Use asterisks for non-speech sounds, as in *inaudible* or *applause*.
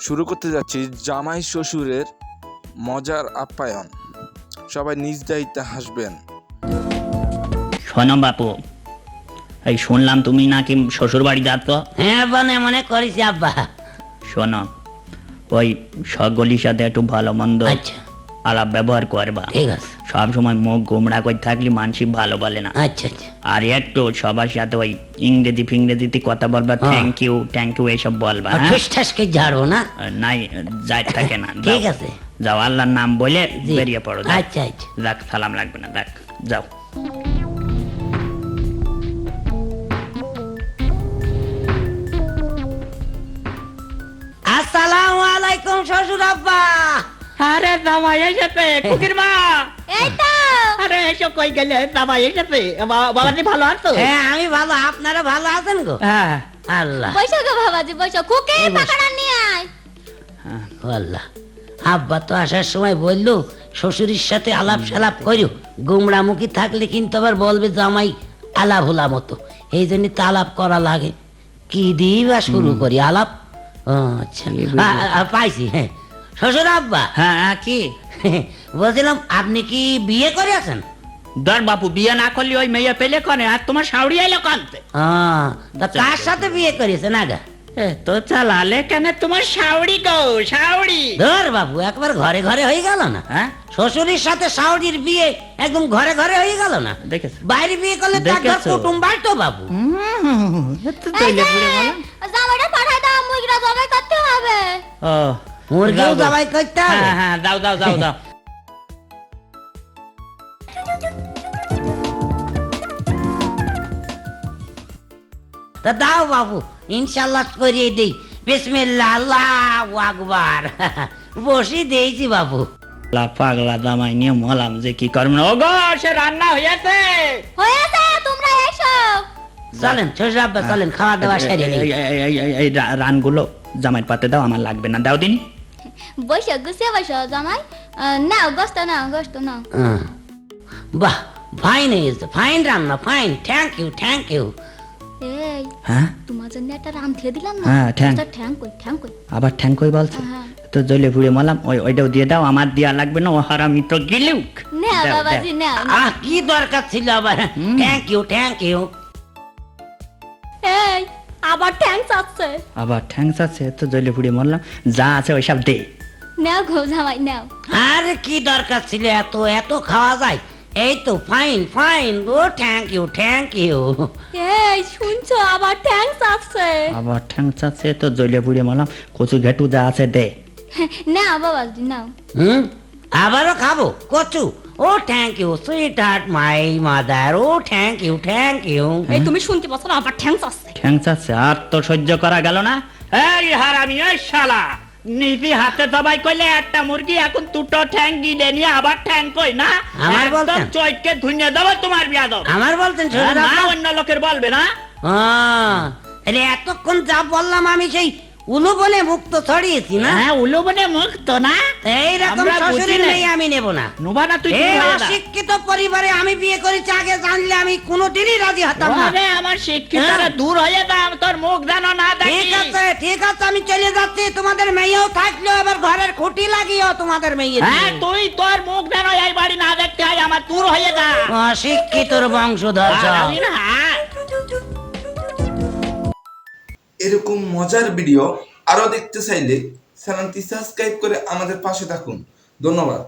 শুরু করতে যাচ্ছি জামাই শ্বশুরের মজার আপ্যায়ন। সবাই নিজ দায়িত্বে হাসবেন। শোনো বাপু এই শুনলাম তুমি নাকি শ্বশুর বাড়ি যাচ্ছ হ্যাঁ মনে মনে করিস আব্বা। শোনো ওই সকলির সাথে একটু ভালো মন্দ আচ্ছা। আলাপ ব্যবহার করবা। ঠিক আছে। সব সময় মুখ গুমরা করে থাকলে মানসিক ভালো বলে না। আচ্ছা আচ্ছা। আর একটু সবার সাথে ওই ইংরেজি ফিংরেজিতে কথা বলবা। থ্যাংক ইউ থ্যাংক ইউ এইসব বলবা আর হ্যাঁ? ঠুস ঠাসকে ঝাড়বো না নাই যাই থাকে না। *laughs* ঠিক আছে। যাও আল্লাহর নাম বলে বেরিয়ে পড়ো আচ্ছা আচ্ছা। যাক সালাম লাগবে না যাক যাও। আসসালামু আলাইকুম শ্বশুর আব্বা। আরে জামাই এসেছে *laughs* কুকির মা। এই তো। আরে এসো কই গেলে? জামাই এসেছে। বাবাজি ভালো আছো? হ্যাঁ আমি ভালো। আপনারা ভালো আছেন গো? হ্যাঁ। আল্লাহ। গো বাবাজি বৈশা খুকে এই নিয়ে আয়। আল্লাহ। আব্বা তো আসার সময় বলল শ্বশুরের সাথে আলাপ সালাপ করো। গুমরামুখী থাকলে কিন্তু আবার বলবে জামাই আলাপ হলা মতো। এই জন্য তো আলাপ করা লাগে। কি দিয়ে বা শুরু করি? আলাপ? আচ্ছা। পাইছি হ্যাঁ। শ্বশুর আব্বা? হ্যাঁ হ্যাঁ, কি? *laughs* বলছিলাম আপনি কি বিয়ে করে আছেন? ধর বাপু বিয়ে না করলে ওই মেয়ে পেলে করে আর তোমার শাউরি এলো কানতে? তা কার সাথে বিয়ে করেছেন আগা তো চালালে কেন তোমার শাউরি গো শাউরি ধর বাবু একবার ঘরে ঘরে হয়ে গেল না। হ্যাঁ? শ্বশুরের সাথে শাওরির বিয়ে একদম ঘরে ঘরে হয়ে গেল না। দেখেছ। বাইরে বিয়ে করলে তার ঘর কুটুম বাড়তো বাবু পাঠাই দাও জবাই করতে হবে। ও মুরগিও। জবাই করতে হবে? হ্যাঁ হ্যাঁ দাও দাও দাও দাও। তা দাও বাবু ইনশাল্লাহ করিয়ে দিই। বিসমিল্লাহ আল্লাহু আকবার। *laughs* বসি দিয়েছি বাবু। লা পাগলা দামাই নিয়ে মলাম যে কি করব না ওগো সে রান্না হয়েছে হয়েছে তোমরা এসো। চলেন শ্বশুর চলেন খাওয়া দাওয়া সেরে নিই। এই- রানগুলো জামাইয়ের পাতে দাও আমার লাগবে না। দাও দিন। বৈশা গুছিয়ে বৈশা জামাই। নাও গোস্ত নাও গোস্ত নাও। বাহ ফাইন হয়েছে ফাইন রান্না fine thank you thank you এই হ্যাঁ? তোমার জন্য একটা রাম দিয়ে দিলাম না? হ্যাঁ, ঠ্যাং। আচ্ছা, ঠ্যাং কই ঠ্যাং কই? আবার ঠ্যাং কই বলছে? হ্যাঁ। তো জলে পুড়ে মলাম ওই ওইটাও দিয়ে দাও আমার দেয়া লাগবে না ও হারামি তো গিলুক। বাবাজি আহ কি দরকার ছিল আবার? থ্যাংক ইউ থ্যাংক ইউ এই আবার ঠ্যাং চাচ্ছে। আবার ঠ্যাংস আছে তো জলে পুড়ে মরলাম যা আছে ওইসব দে। নাও গো জামাই নাও। আরে কি দরকার ছিল এত এত খাওয়া যায়? এই তো ফাইন ফাইন ও থ্যাংক ইউ থ্যাংক ইউ এই শুনছো? আবার চাচ্ছে আবার ঠ্যাংস আছে তো জলে পুড়ে মরলাম কচু ঘেটু যা আছে দে। *laughs* নাও। হুম? আবারও খাব? কচু? ও thank you sweetheart my mother O thank you thank you এই তুমি শুনতে পাচ্ছ না আবার চাচ্ছে ঠ্যাংস আছে আর তো সহ্য করা গেল না? এই হারামি এই শালা! নিপি হাতে দবাই কইলে একটা মুরগি এখন দুটো ঠ্যাং গিলে নিয়ে আবার ঠ্যাং কই না? আমার বলতেন? ধুইয়ে দেবো তোমার বিয়া দেবো। আমার বলতেন না অন্য লোকের বলবে না? আরে এতক্ষণ যা বললাম আমি সেই উলু বলে মুক্ত ছড়িয়েছি না? হ্যাঁ উলো বনে মুক্ত না? এইরকম আমরা বুঝি শ্বশুরের আমি নেব না। নুবা না তুই এই হয়ে। অশিক্ষিত পরিবারে আমি বিয়ে করেছি আগে জানলে আমি কোনোদিনই রাজি হতাম না। আমার শিক্ষিতরা হ্যাঁ। দূর হয়ে দাম তোর মুখ যেন না দেখি। ঠিক আছে আমি চলে যাচ্ছি। তোমাদের মেয়েও থাকল এবার ঘরের খুঁটি লাগিও তোমাদের মেয়ে হ্যাঁ তুই তোর মুখ এই বাড়ি না দেখতে হয় আমার দূর হয়ে যা। অশিক্ষিতর বংশধর। আমি না এরকম মজার ভিডিও আরও দেখতে চাইলে চ্যানেলটি সাবস্ক্রাইব করে আমাদের পাশে থাকুন। ধন্যবাদ।